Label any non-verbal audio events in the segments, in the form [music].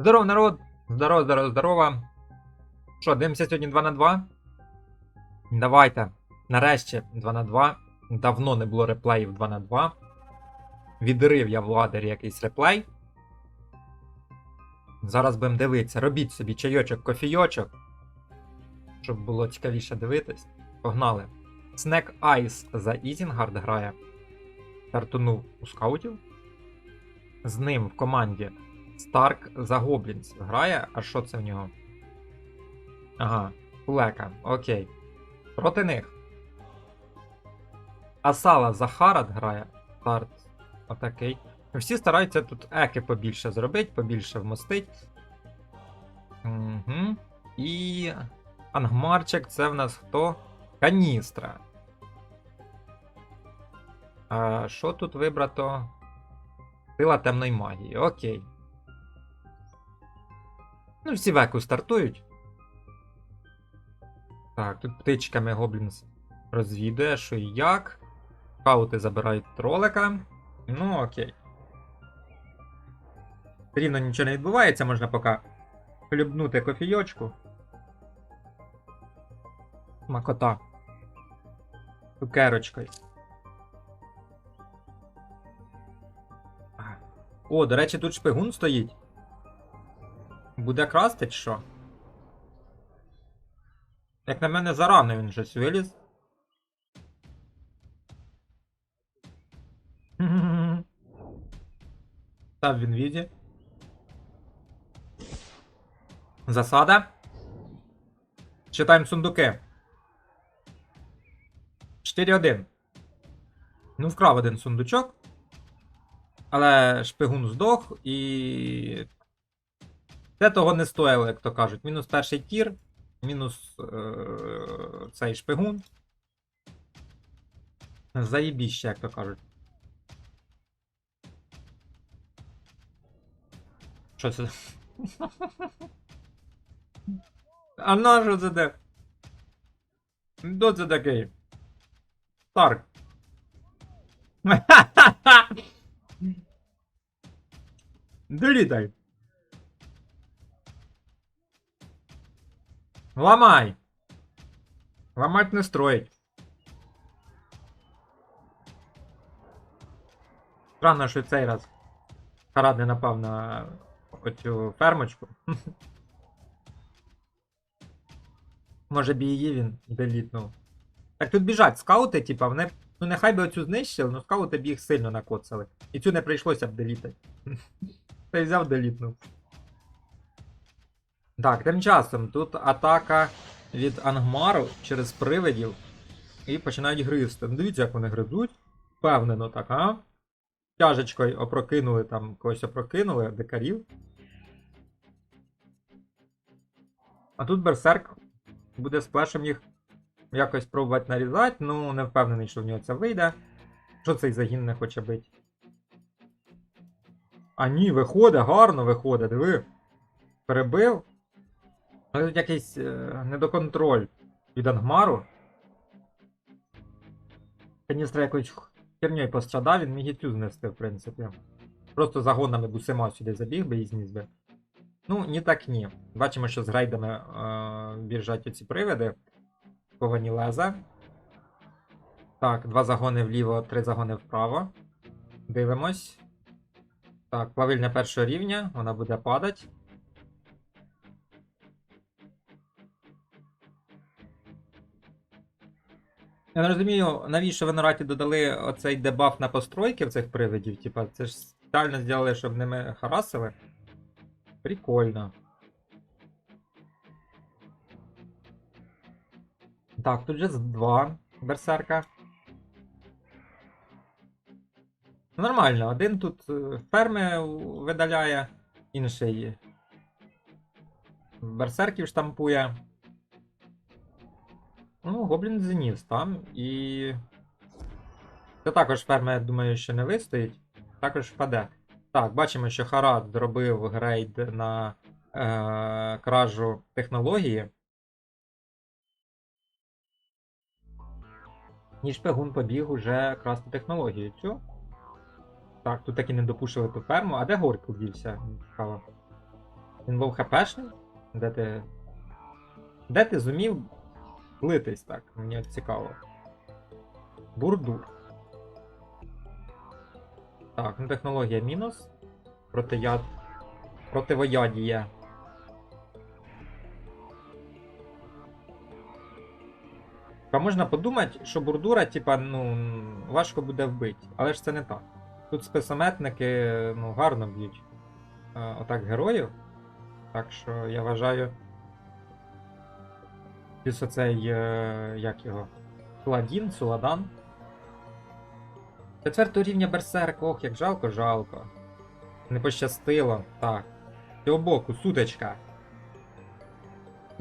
Здорово, народ! Здорово, здорово, здорово. Що, дивимося сьогодні 2 на 2? Давайте. Нарешті 2 на 2. Давно не було реплеїв 2 на 2. Відрив я в ладері якийсь реплей. Зараз будемо дивитися. Робіть собі чайочок, кофійочок. Щоб було цікавіше дивитись. Погнали. Снек Айс за Ізінгард грає. Стартунув у скаутів. З ним в команді Старк за Гоблінс грає. А що це в нього? Ага, Кулека, окей. Проти них. Асала за Харад грає. Старт. Отакий. Всі стараються тут еки побільше зробити, побільше вмостить. Угу. І. Ангмарчик це в нас хто? Каністра. Що тут вибрато? Сила темної магії. Окей. Ну, всі веку стартують. Так, тут птичками Гоблінс розвідує, що і як. Хаути забирають тролика. Ну, окей. Рівно нічого не відбувається, можна поки хлюбнути кофійочку. Макота. Цукерочкою. О, до речі, тут шпигун стоїть. Буде красти що? Як на мене зарано він щось виліз. [laughs] Та в інвізі. Засада. Читаємо сундуки. 4-1. Ну, вкрав один сундучок. Але шпигун здох і. Це того не стоїло, як то кажуть. Мінус перший тір, мінус е- цей шпигун. Заєбіще, як то кажуть. Що це? [laughs] А на що це де? Хто це такий? Старк. [laughs] Долітай. Ламай. Ламать не строить. Странно, що цей раз Харад не напав на оцю фермочку. [laughs] Може б її він делітнув. Так тут біжать скаути, типа, вони. Ну нехай би оцю знищили, ну скаути б їх сильно накоцали. І цю не прийшлося б делітати. [laughs] Та й взяв делітнув. Так, тим часом тут атака від Ангмару через привидів. І починають гризти. Ну, дивіться, як вони гризуть. Впевнено так, а? Тяжечкою опрокинули там, когось опрокинули, дикарів. А тут Берсерк буде сплешем їх якось пробувати нарізати, ну не впевнений, що в нього це вийде. Що цей загін не хоче бити? А ні, виходить, гарно виходить, диви. Перебив. Але тут якийсь е, недоконтроль від Ангмару. Каністра якоюсь херньою пострадав, він міг і цю знести, в принципі. Просто загонами бусима сюди забіг би і зніс би. Ну, ні так ні. Бачимо, що з грейдами е, біжать оці привиди. Погоні леза. Так, два загони вліво, три загони вправо. Дивимось. Так, плавильня першого рівня, вона буде падати. Я не розумію, навіщо ви на раті додали оцей дебаф на постройки в цих привидів. Типа, це ж спеціально зробили, щоб ними харасили. Прикольно. Так, тут же два берсерка. Нормально, один тут е, ферми видаляє, інший берсерків штампує. Ну, гоблін зніс там і. Це також ферма, я думаю, що не вистоїть. Також впаде. Так, бачимо, що Харат зробив грейд на е- кражу технології. І шпигун побіг уже красти технологію цю. Так, тут таки не допушили ту ферму. А де Горький дівся? Цікаво. Він був хпшний? Де ти. Де ти зумів литись так? Мені цікаво. Бурдур. Так, ну технологія мінус. Протияд. Противоядія. А можна подумати, що бурдура, типа, ну, важко буде вбити. Але ж це не так. Тут списометники ну, гарно б'ють е, отак героїв. Так що я вважаю. Плюс оцей, е, як його? Суладін, Суладан. Четвертого рівня Берсерк, ох, як жалко, жалко. Не пощастило. Так. Цього боку, сутичка.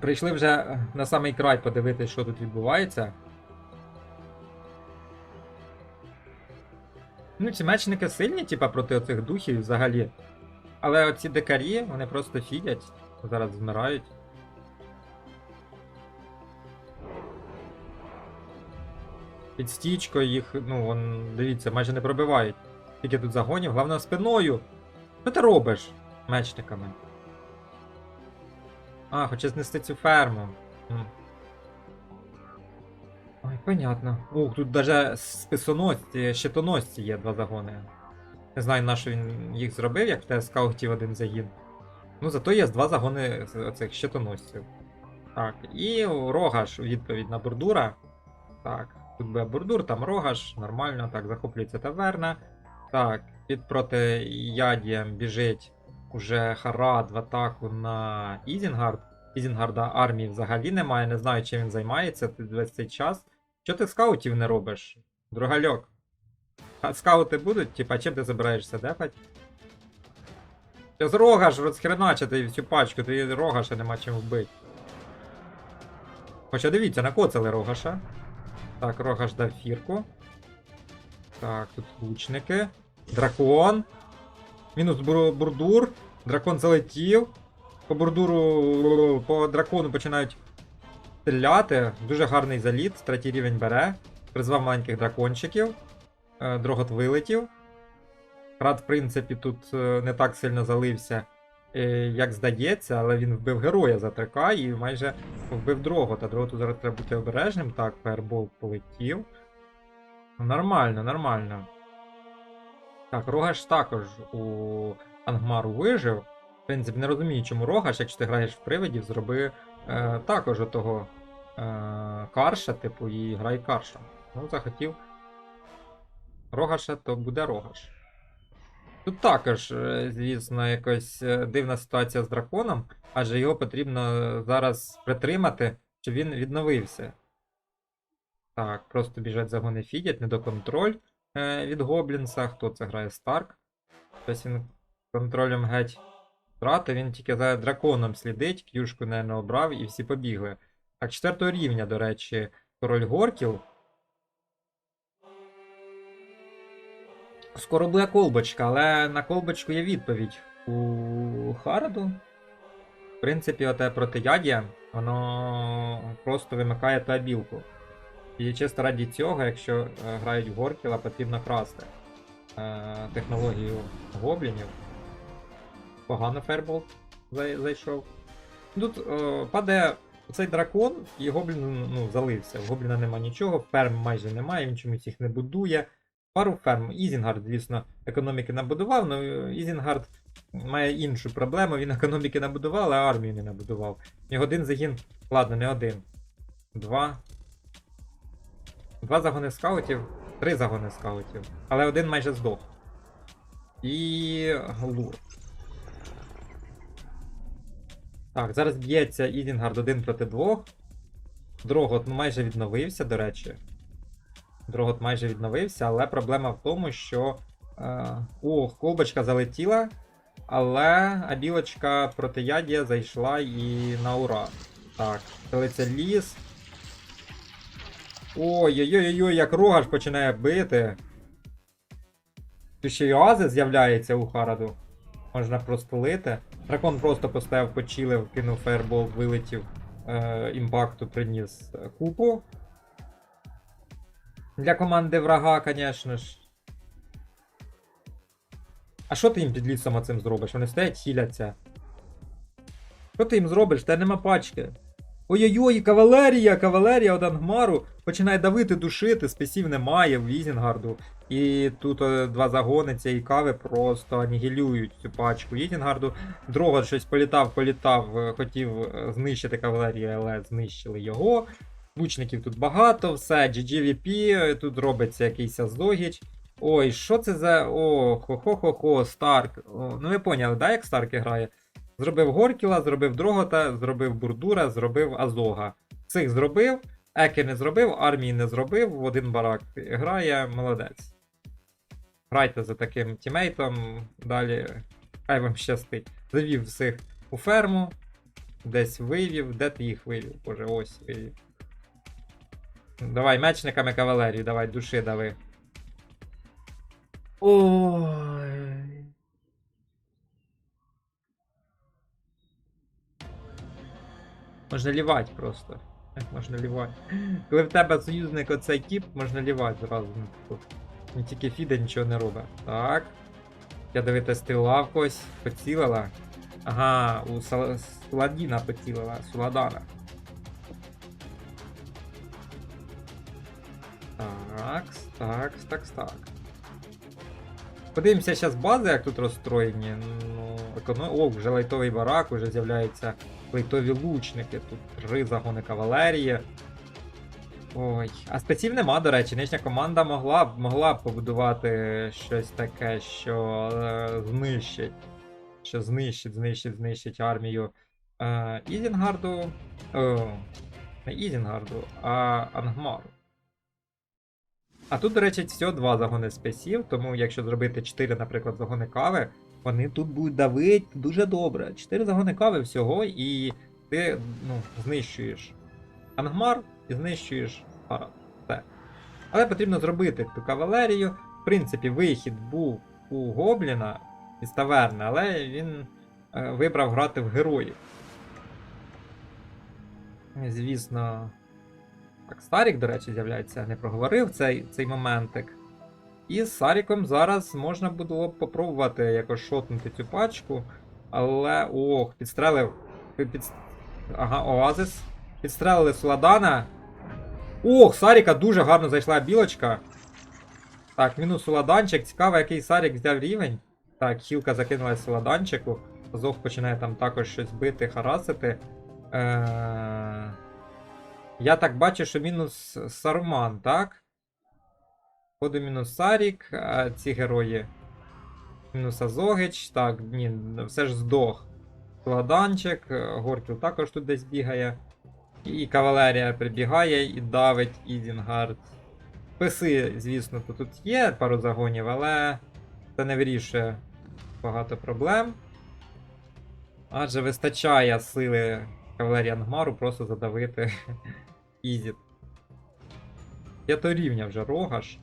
Прийшли вже е, на самий край подивитись, що тут відбувається. Ну, ці мечники сильні, типа, проти оцих духів взагалі. Але оці дикарі, вони просто фідять. Зараз змирають. Під стічкою їх, ну, вон, дивіться, майже не пробивають. Тільки тут загонів, головне спиною. Що ти робиш мечниками? А, хоче знести цю ферму. Ой, понятно. Ух, тут даже списоносці, щитоносці є два загони. Не знаю, на що він їх зробив, як в те скаутів один загін. Ну, зато є два загони оцих щитоносців. Так, і Рогаш у відповідь на Бурдура. Так, тут буде Бурдур, там Рогаш, нормально, так, захоплюється таверна. Так, під протиядієм біжить уже Харад в атаку на Ізінгард. Ізінгарда армії взагалі немає, не знаю, чим він займається весь цей час. Чого ти скаутів не робиш? Другальок. Скаути будуть, типа, чим ти забираєшся депать? Зараз рогаш розхреначити всю пачку, ти рогаша нема чим вбити. Хоча дивіться, накоцали рогаша. Так, рогаш дав фірку. Так, тут лучники. Дракон. Мінус бур- бурдур. Дракон залетів. По бурдуру, по дракону починають стріляти. Дуже гарний заліт. Третій рівень бере. Призвав маленьких дракончиків. Е, Дрогот вилетів. Крат, в принципі, тут е, не так сильно залився, як здається, але він вбив героя за ТК і майже вбив Дрогота. Дроготу зараз треба бути обережним. Так, фаербол полетів. Ну, Нормально, нормально. Так, Рогаш також у Ангмару вижив. В принципі, не розумію, чому Рогаш, якщо ти граєш в привидів, зроби е, також отого е, карша, типу, і грай карша. Ну, захотів Рогаша, то буде Рогаш. Тут також, е, звісно, якась е, дивна ситуація з драконом, адже його потрібно зараз притримати, щоб він відновився. Так, просто біжать загони фідять, недоконтроль е, від Гоблінса. Хто це грає? Старк. Тобто він контролем геть втратив, він тільки за драконом слідить, к'юшку не обрав і всі побігли. Так, четвертого рівня, до речі, король Горкіл. Скоро буде колбочка, але на колбочку є відповідь у Хараду. В принципі, оте протиядія, воно просто вимикає ту білку. І чисто раді цього, якщо е, грають в Горкіла, потрібно красти е, технологію гоблінів. Погано ферболт зай- зайшов. Тут е, падає цей дракон, і гоблін ну, залився. В гобліна нема нічого, ферм майже немає, він чомусь їх не будує. Пару ферм. Ізінгард, звісно, економіки набудував, але Ізінгард має іншу проблему. Він економіки набудував, але армію не набудував. І один загін, ладно, не один. Два. Два загони скаутів, три загони скаутів. Але один майже здох. І. Лур. Так, зараз б'ється Ізінгард один проти двох. Дрогот ну, майже відновився, до речі. Дрогот майже відновився, але проблема в тому, що. Е... О, колбочка залетіла, але абілочка протиядія зайшла і на ура. Так, стелиться ліс. Ой-ой-ой, як рогаш починає бити. Тут ще й оази з'являється у Хараду. Можна просто лити. Дракон просто поставив почілив, кинув фаербол, вилетів. Е, імпакту приніс е, купу. Для команди врага, звісно ж. А що ти їм під лісом оцим зробиш? Вони стоять, хіляться. Що ти їм зробиш? Та нема пачки. Ой-ой-ой, кавалерія, кавалерія од Ангмару починає давити, душити, спесів немає в Візінгарду. І тут е, два загони цієї кави просто анігілюють цю пачку Ізінгарду. Дрогот щось політав, політав, е, хотів е, знищити кавалерію, але знищили його. Лучників тут багато, все, GGVP, е, тут робиться якийсь Аздогіч. Ой, що це за. О, хо-хо-хо-хо, Старк. О, ну ви поняли, да, як Старк грає? Зробив Горкіла, зробив Дрогота, зробив Бурдура, зробив Азога. Цих зробив, Еки не зробив, армії не зробив, в один барак грає, молодець. Грайте за таким тімейтом, далі хай вам щастить. Завів всіх у ферму, десь вивів, де ти їх вивів? Боже, ось вивів. Давай, мечниками кавалерії, давай, души дави. Ой. Можна лівати просто. Можна лівати? Коли в тебе союзник оцей тип, можна лівати зразу. Ну, типу, Не тільки фіде нічого не робить. Так. Я дивити стріла в когось. Поцілила. Ага, у Сал- Суладіна поцілила, Суладана. Так, так, так, так. Подивимося зараз бази, як тут розстроєні. Ну, економ... О, вже лайтовий барак, вже з'являються лайтові лучники. Тут три загони кавалерії. Ой, а спеців нема, до речі. Нижня команда могла б могла б побудувати щось таке, що е, знищить. Що знищить, знищить, знищить армію е, Ізінгарду. О, не Ізінгарду, а Ангмару. А тут, до речі, всього два загони спесів, тому якщо зробити 4, наприклад, загони кави, вони тут будуть давити дуже добре. 4 загони кави всього, і ти ну, знищуєш Ангмар і знищуєш Парад. Все. Але потрібно зробити ту кавалерію. В принципі, вихід був у Гобліна із таверни, але він е, вибрав грати в героїв. Звісно. Так, Старік, до речі, з'являється, не проговорив цей, цей моментик. І з Саріком зараз можна було б попробувати якось шотнути цю пачку. Але. Ох, підстрелив. Під... Ага, Оазис. Підстрелили Суладана. Ох, Саріка дуже гарно зайшла білочка. Так, мінус Суладанчик. Цікаво, який Сарік взяв рівень. Так, хілка закинула Суладанчику. Зов починає там також щось бити, харасити. Е... Я так бачу, що мінус Саруман, так? Походу мінус Сарік, а ці герої. Мінус Азогич, так, ні, все ж здох. Кладанчик, Горкіл також тут десь бігає. І кавалерія прибігає і давить Ізінгард. Писи, звісно, то тут є пару загонів, але це не вирішує багато проблем. Адже вистачає сили кавалерії Ангмару просто задавити Ізі. П'ятого рівня вже рогаш.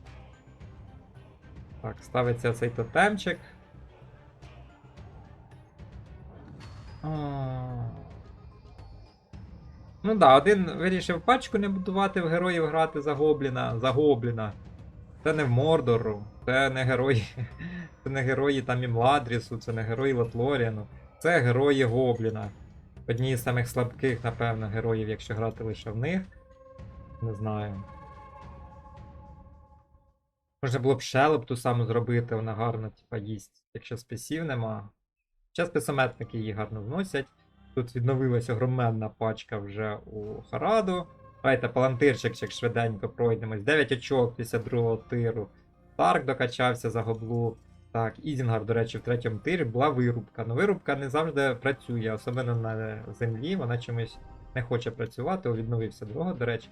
Так, ставиться цей тотемчик. А. Ну да, один вирішив пачку не будувати в героїв грати за Гобліна. За Гобліна. Це не в Мордору, це не герої. [laughs] Це не герої там і Младрісу, це не герої Лотлоріану. Це герої Гобліна. Одні з самих слабких, напевно, героїв, якщо грати лише в них. Не знаю. Можна було б шелеп ту саму зробити, вона гарно, типа, їсть, якщо списів нема. Зараз списометники її гарно вносять. Тут відновилася огроменна пачка вже у Хараду. Давайте палантирчик ще швиденько пройдемось. 9 очок після другого тиру. Тарк докачався за гоблу. Так, Ізінгар, до речі, в третьому тирі була вирубка. Ну вирубка не завжди працює, особливо на землі, вона чомусь не хоче працювати. Відновився другого, до речі.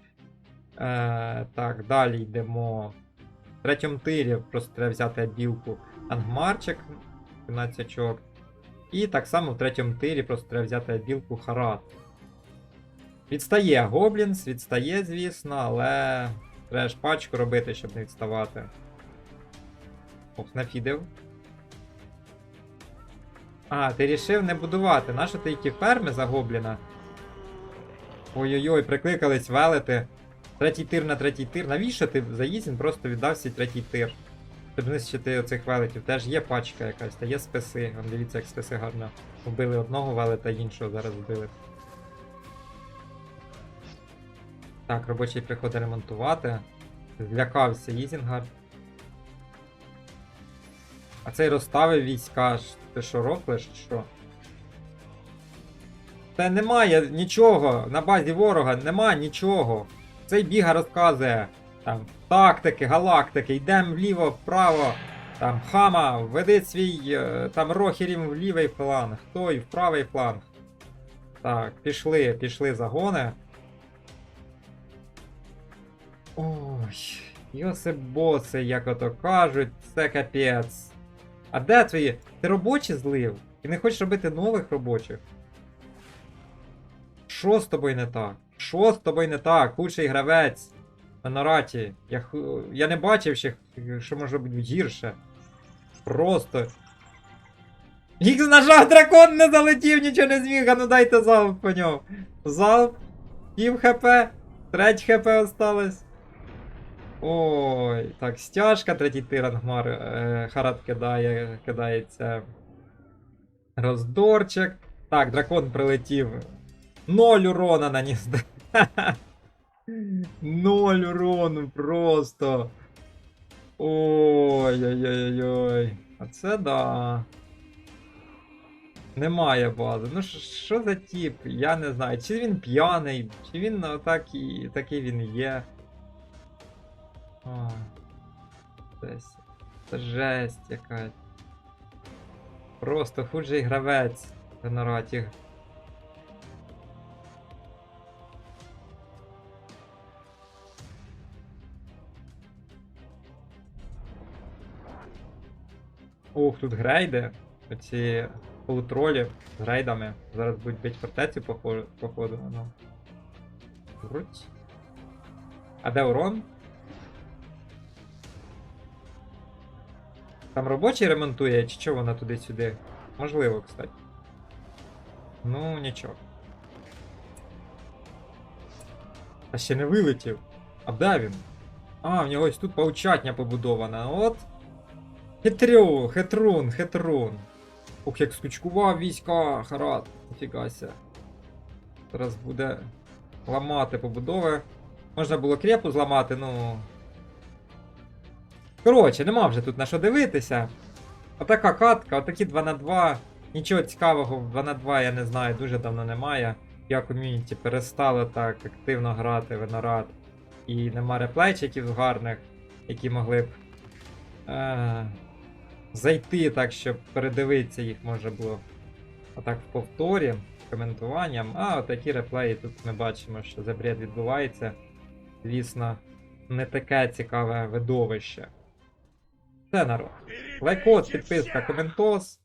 Е, так, далі йдемо. В третьому тирі просто треба взяти білку Ангмарчик, 15 очок. І так само в третьому тирі просто треба взяти білку Харат. Відстає Гоблінс, відстає, звісно, але треба ж пачку робити, щоб не відставати. Ох, нафідив. А, ти рішив не будувати. Нащо ти ті ферми за Гобліна? Ой-ой-ой, прикликались велити. Третій тир на третій тир. Навіщо ти за Ізін просто віддав свій третій тир? Щоб знищити оцих велетів. Теж є пачка якась, та є списи. Вон дивіться, як списи гарно. Вбили одного велета, іншого зараз вбили. Так, робочий приходить ремонтувати. Злякався Ізінгард. А цей розставив війська. Ти що рофлиш, чи що? Та немає нічого на базі ворога, нема нічого. Цей біга розказує. Там тактики, галактики, йдемо вліво, вправо. Там хама, веди свій е, там рохерів в лівий фланг, той в правий фланг. Так, пішли, пішли загони. Ой, Йосип боси, як ото кажуть, це капець. А де твої? Ти робочі злив? Ти не хочеш робити нових робочих? Що з тобою не так? Що з тобою не так? Худший гравець на нараті. Я, я не бачив ще, що може бути гірше. Просто. Ікс нажав, дракон не залетів, нічого не зміг, а ну дайте залп по ньому. Залп, пів хп, треть хп осталось. Ой, так, стяжка, третій тиран хмар, е, Харат кидає, кидається. Роздорчик. Так, дракон прилетів. Ноль урона наніс. [laughs] Ноль урону просто. Ой-ой-ой-ой. А це да. Немає бази. Ну що- за тип? Я не знаю. Чи він п'яний, чи він отак і, такий він є. Десь. Це жесть якась. Просто худший гравець Генераті. Ух, тут грейди. Оці полутролі з грейдами. Зараз будуть бити фортецю походу. Круть. А де урон? Там робочий ремонтує, чи що вона туди-сюди? Можливо, кстати. Ну, нічого. А ще не вилетів. А де він? А, в нього ось тут паучатня побудована. От. Хитрю, хитрун, хитрун. Ух, як скучкував війська, харат. Ніфігася. Зараз буде ламати побудови. Можна було крепу зламати, ну. Коротше, нема вже тут на що дивитися. Отака катка, отакі 2 на 2. Нічого цікавого в 2 на 2 я не знаю, дуже давно немає. Я ком'юніті перестало так активно грати в Енорад. І нема реплейчиків гарних, які могли б е- зайти так, щоб передивитися їх можна було отак в повторі, коментуванням. А отакі реплеї тут ми бачимо, що забред відбувається. Звісно, не таке цікаве видовище. Це народ. Лайкос, підписка, коментос.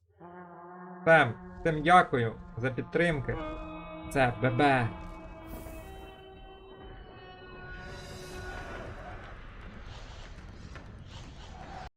Всем, всім дякую за підтримки. Це ББ.